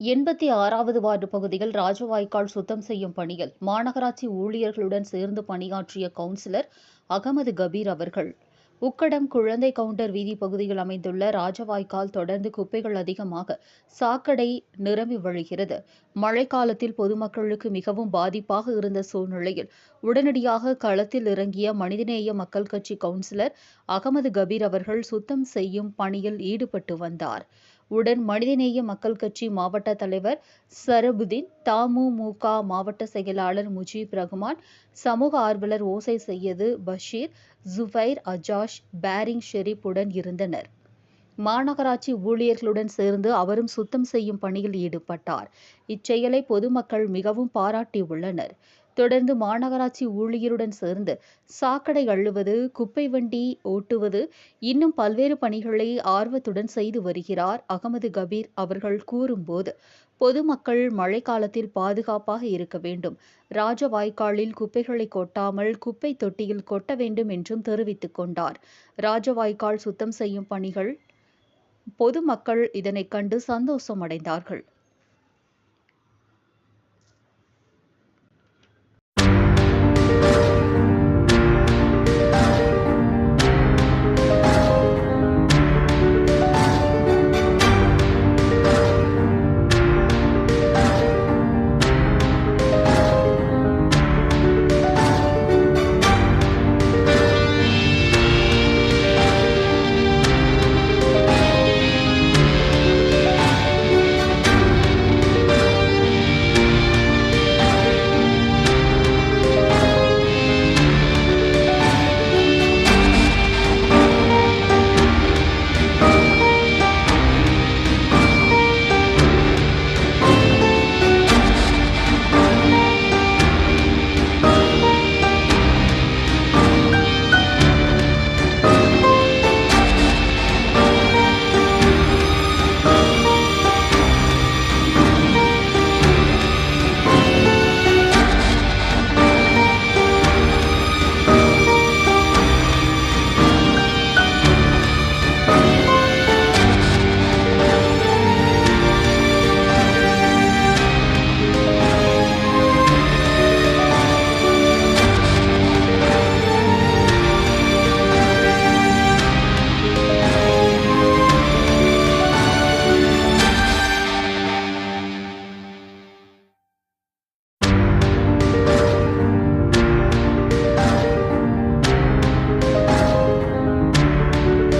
எண்பத்தி ஆறாவது வார்டு பகுதியில் ராஜவாய்க்கால் சுத்தம் செய்யும் பணியில் மாநகராட்சி ஊழியர்களுடன் சேர்ந்து பணியாற்றிய கவுன்சிலர் அகமது கபீர் அவர்கள். உக்கடம் குழந்தை கவுண்டர் வீதி பகுதியில் அமைந்துள்ள ராஜவாய்க்கால் தொடர்ந்து குப்பைகள் அதிகமாக சாக்கடை நிரம்பி வழிகிறது. மழைக்காலத்தில் பொதுமக்களுக்கு மிகவும் பாதிப்பாக இருந்த சூழ்நிலையில் உடனடியாக களத்தில் இறங்கிய மனிதநேய மக்கள் கட்சி கவுன்சிலர் அகமது கபீர் அவர்கள் சுத்தம் செய்யும் பணியில் ஈடுபட்டு வந்தார். உடன் மனிதநேய மக்கள் கட்சி மாவட்ட தலைவர் சரபுதீன் தமுமுக மாவட்ட செயலாளர் முஜீப் ரகுமான் சமூக ஆர்வலர் ஓசை செய்யது பஷீர் ஜுபைர் அஜாஷ் பேரிங் ஷெரீப் உடன் இருந்தனர். மாநகராட்சி ஊழியர்களுடன் சேர்ந்து அவரும் சுத்தம் செய்யும் பணியில் ஈடுபட்டார். இச்செயலை பொதுமக்கள் மிகவும் பாராட்டியுள்ளனர். தொடர்ந்து மாநகராட்சி ஊழியருடன் சேர்ந்து சாக்கடை அள்ளுவது குப்பை வண்டி ஓட்டுவது இன்னும் பல்வேறு பணிகளை ஆர்வத்துடன் செய்து வருகிறார் அகமது கபீர் அவர்கள் கூறும்போது பொதுமக்கள் மழைக்காலத்தில் பாதுகாப்பாக இருக்க வேண்டும். ராஜவாய்க்காலில் குப்பைகளை கொட்டாமல் குப்பை தொட்டியில் கொட்ட வேண்டும் என்றும் தெரிவித்துக் கொண்டார். ராஜவாய்க்கால் சுத்தம் செய்யும் பணிகள் பொதுமக்கள் இதனைக் கண்டு சந்தோஷம் அடைந்தார்கள்